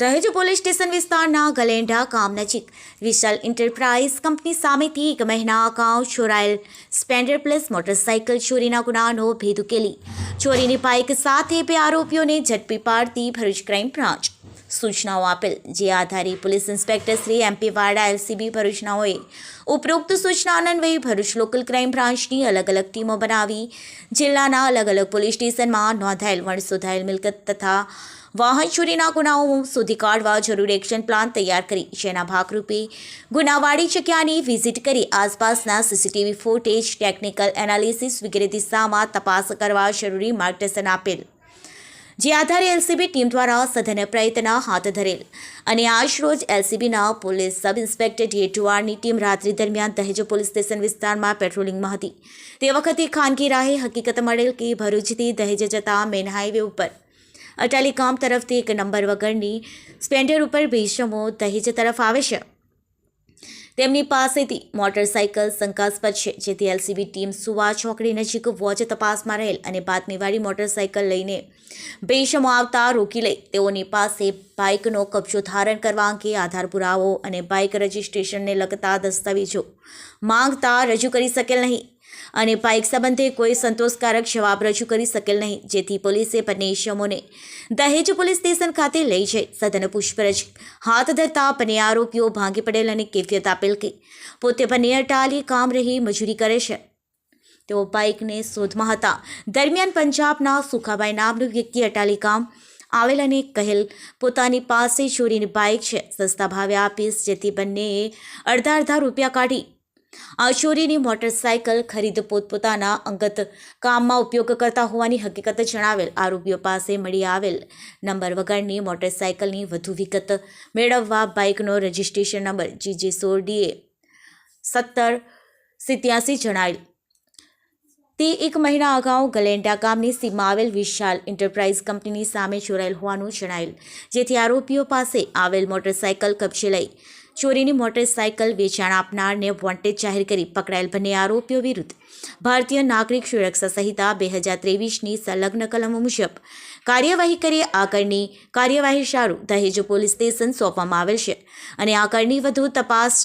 દહેજ police station વિસ્તારના ગલેન્ડા ગામ નજીક વિશાલ એન્ટરપ્રાઇઝ કંપની સામેથી એક મહિના અગાઉ ચોરાયેલ સ્પેન્ડર પ્લસ મોટરસાઇકલ ચોરીના ગુનાનો ભેદ ઉકેલી. ચોરીની બાઇક સાથે બે આરોપીઓને ઝડપી પાડતી ભરૂચ ક્રાઇમ બ્રાન્ચ સૂચનાઓ આપેલ જે આધારે police inspector Shri MP Wada LCB ભરૂચનાઓએ ઉપરોક્ત સૂચના અન્વયે ભરૂચ લોકલ ક્રાઇમ બ્રાન્ચની અલગ અલગ ટીમો બનાવી જિલ્લાના અલગ અલગ પોલીસ સ્ટેશનમાં નોંધાયેલ વણસોધાયેલ મિલકત તથા વાહન ચોરીના ગુનાઓ શોધી કાઢવા જરૂરી એક્શન પ્લાન તૈયાર કરી જેના ભાગરૂપે ગુનાવાળી જગ્યાની વિઝિટ કરી આસપાસના સીસીટીવી ફૂટેજ ટેકનિકલ એનાલિસિસ વગેરે દિશામાં તપાસ કરવા જરૂરી માર્ગદર્શન આપેલ જે આધારે એલસીબી ટીમ દ્વારા સઘન પ્રયત્ન હાથ ધરેલ. અને આજ રોજ એલસીબીના પોલીસ સબ ઇન્સ્પેક્ટર ડીએટુઆરની ટીમ રાત્રિ દરમિયાન દહેજ પોલીસ સ્ટેશન વિસ્તારમાં પેટ્રોલિંગમાં હતી. તે વખતે ખાનગી રાહે હકીકત મળેલ કે ભરૂચથી દહેજ જતા મેન હાઈવે ઉપર અટાલી ગામ તરફથી એક નંબર વગરની સ્પેન્ડર ઉપર ભીષમો દહેજ તરફ આવે છે. તેમની પાસેથી મોટરસાઇકલ શંકાસ્પદ છે, જેથી એલસીબી ટીમ સુવા ચોકડી નજીક વોચ તપાસમાં રહેલ અને બાતમીવાળી મોટરસાઇકલ લઈને બેશમો આવતા રોકી લઈ. તેઓની પાસે બાઇકનો કબજો ધારણ કરવા અંગે આધાર પુરાવો અને બાઇક રજિસ્ટ્રેશનને લગતા દસ્તાવેજો માંગતા રજૂ કરી શકેલ નહીં. અને બાઇક સંબંધે કોઈ સંતોષકારક જવાબ રજૂ કરી શકેલ નહીં. જેથી પોલીસે બંને ઇસમોને દહેજ પોલીસ સ્ટેશન ખાતે લઈ જઈ સઘન પૂછપરછ હાથ ધરતા બંને આરોપીઓ ભાંગી પડેલ અને કેફિયત આપેલ કે પોતે બંને અટાલી કામ રહી મજૂરી કરે છે. તેઓ બાઇકને શોધમાં હતા. દરમિયાન પંજાબના સુખાબાઈ નામનું વ્યક્તિ અટાલી કામ આવેલ અને કહેલ પોતાની પાસે ચોરીની બાઇક છે. સસ્તા ભાવે આપીશ જેથી બંનેએ અડધા અડધા રૂપિયા કાઢી આ મોટરસાયકલ ખરીદ પોતપોતાના અંગત કામમાં ઉપયોગ કરતા હોવાની હકીકત જણાવેલ. આરોપીઓ પાસે મળી આવેલ નંબર વગરની મોટરસાયકલની વધુ વિગત મેળવવા બાઇકનો રજિસ્ટ્રેશન નંબર જીજે સોળ ડીએ સત્તર સિત્યાસી જણાવેલ તે એક મહિના અગાઉ ગલેન્ડા ગામની સીમા આવેલ વિશાલ એન્ટરપ્રાઇઝ કંપનીની સામે ચોરાયેલ હોવાનું જણાયેલ. જેથી આરોપીઓ પાસે આવેલ મોટરસાયકલ કબજે લઈ ચોરીની મોટરસાયકલ વેચાણ આપનારને વોન્ટેડ જાહેર કરી પકડાયેલ બંને આરોપીઓ વિરુદ્ધ. ભારતીય નાગરિક સુરક્ષા સંહિતા બે હજાર ત્રેવીસની સંલગ્ન કલમો મુજબ કાર્યવાહી કરી આગળની કાર્યવાહી સારું દહેજ પોલીસ સ્ટેશન સોંપવામાં આવેલ છે અને આગળની વધુ તપાસ